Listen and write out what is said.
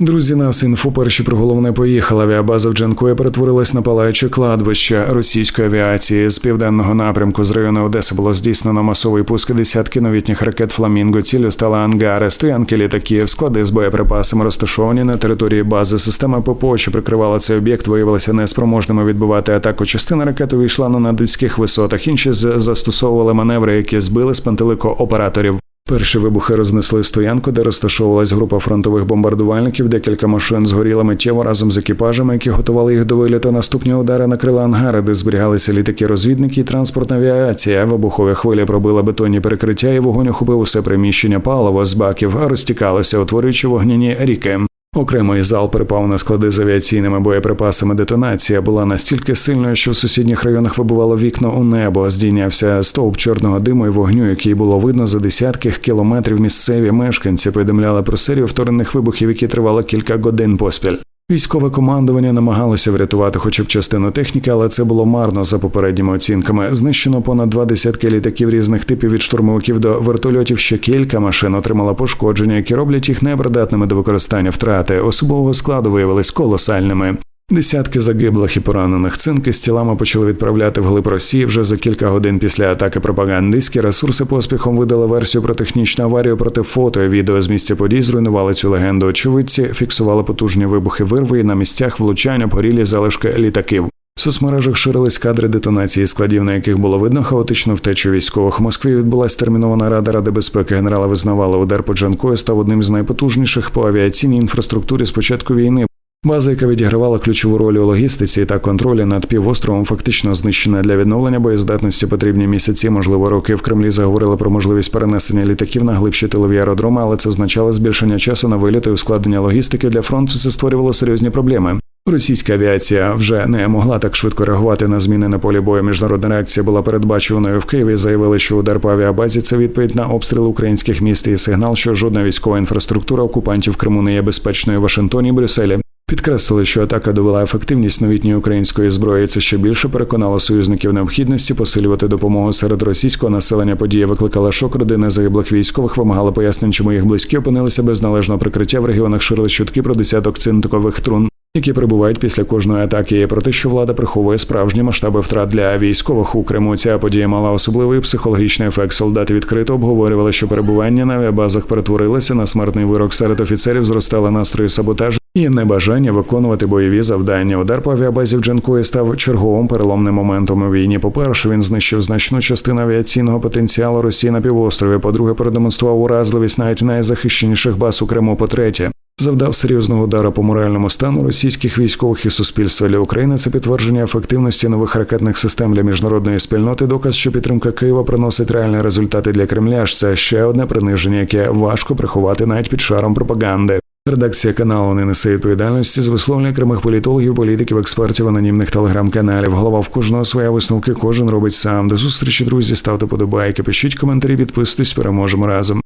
Друзі, нас інфо перші про головне поїхала. Авіабаза в Джанкої перетворилась на палаюче кладбище російської авіації. З південного напрямку з району Одеси було здійснено масовий пуск десятки новітніх ракет Фламінго. Цілю стали ангари, стоянки літаків, склади з боєприпасами розташовані на території бази. Система ППО, що прикривала цей об'єкт, виявилася неспроможними відбивати атаку. Частина ракет увійшла на надицьких висотах. Інші застосовували маневри, які збили з пантелико операторів. Перші вибухи рознесли стоянку, де розташовувалась група фронтових бомбардувальників. Декілька машин згоріла миттєво разом з екіпажами, які готували їх до виліту. Наступні удари накрили ангари, де зберігалися літаки-розвідники і транспортна авіація. Вибухові хвилі пробила бетонні перекриття, і вогонь охопив усе приміщення паливо з баків, розтікалося, утворюючи вогняні ріки. Окремий зал припав на склади з авіаційними боєприпасами. Детонація була настільки сильною, що в сусідніх районах вибивало вікно у небо. Здійнявся стовп чорного диму і вогню, який було видно за десятки кілометрів. Місцеві мешканці повідомляли про серію вторинних вибухів, які тривали кілька годин поспіль. Військове командування намагалося врятувати хоча б частину техніки, але це було марно за попередніми оцінками. Знищено понад два десятки літаків різних типів від штурмовиків до вертольотів. Ще кілька машин отримала пошкодження, які роблять їх непридатними до використання втрати. Особового складу виявились колосальними. Десятки загиблих і поранених цинки з тілами почали відправляти вглиб Росії вже за кілька годин після атаки пропагандистські ресурси поспіхом видали версію про технічну аварію, проте фото і відео з місця подій зруйнували цю легенду. Очевидці фіксували потужні вибухи вирви і на місцях влучання порілі залишки літаків. В соцмережах ширились кадри детонації складів, на яких було видно хаотичну втечу військових. В Москві відбулась термінована рада Ради безпеки. Генерали визнавали удар по Джанкою став одним з найпотужніших по авіаційній інфраструктурі з початку війни. База, яка відігравала ключову роль у логістиці та контролі над півостровом, фактично знищена для відновлення боєздатності потрібні місяці, можливо, роки. В Кремлі заговорили про можливість перенесення літаків на глибші тилові аеродроми, але це означало збільшення часу на виліти і ускладнення логістики для фронту. Це створювало серйозні проблеми. Російська авіація вже не могла так швидко реагувати на зміни на полі бою. Міжнародна реакція була передбачуваною в Києві. Заявили, що удар по авіабазі це відповідь на обстріли українських міст і сигнал, що жодна військова інфраструктура окупантів Криму не є безпечною в Вашингтоні і Брюсселі. Підкреслили, що атака довела ефективність новітньої української зброї. Це ще більше переконало союзників необхідності посилювати допомогу серед російського населення. Подія викликала шок родини загиблих військових, вимагала пояснень, чому їх близькі опинилися без належного прикриття. В регіонах ширили чутки про десяток цинтикових трун. Які прибувають після кожної атаки, і про те, що влада приховує справжні масштаби втрат для військових у Криму. Ця подія мала особливий психологічний ефект. Солдати відкрито обговорювали, що перебування на авіабазах перетворилося на смертний вирок серед офіцерів. Зростали настрої саботажу і небажання виконувати бойові завдання. Удар по авіабазі в Джанкої став черговим переломним моментом у війні. По-перше, він знищив значну частину авіаційного потенціалу Росії на півострові. По-друге, продемонстрував уразливість навіть найзахищеніших баз у Криму. По-третє, завдав серйозного удару по моральному стану російських військових і суспільства для України. Це підтвердження ефективності нових ракетних систем для міжнародної спільноти. Доказ, що підтримка Києва приносить реальні результати для Кремля. ж Це ще одне приниження, яке важко приховати навіть під шаром пропаганди. Редакція каналу не несе відповідальності з висловлення окремих політологів, політиків, експертів, анонімних телеграм-каналів. Голова в кожного своя висновки, кожен робить сам. До зустрічі, друзі. Ставте подобайки, пишіть коментарі, підписуйтесь, переможемо разом.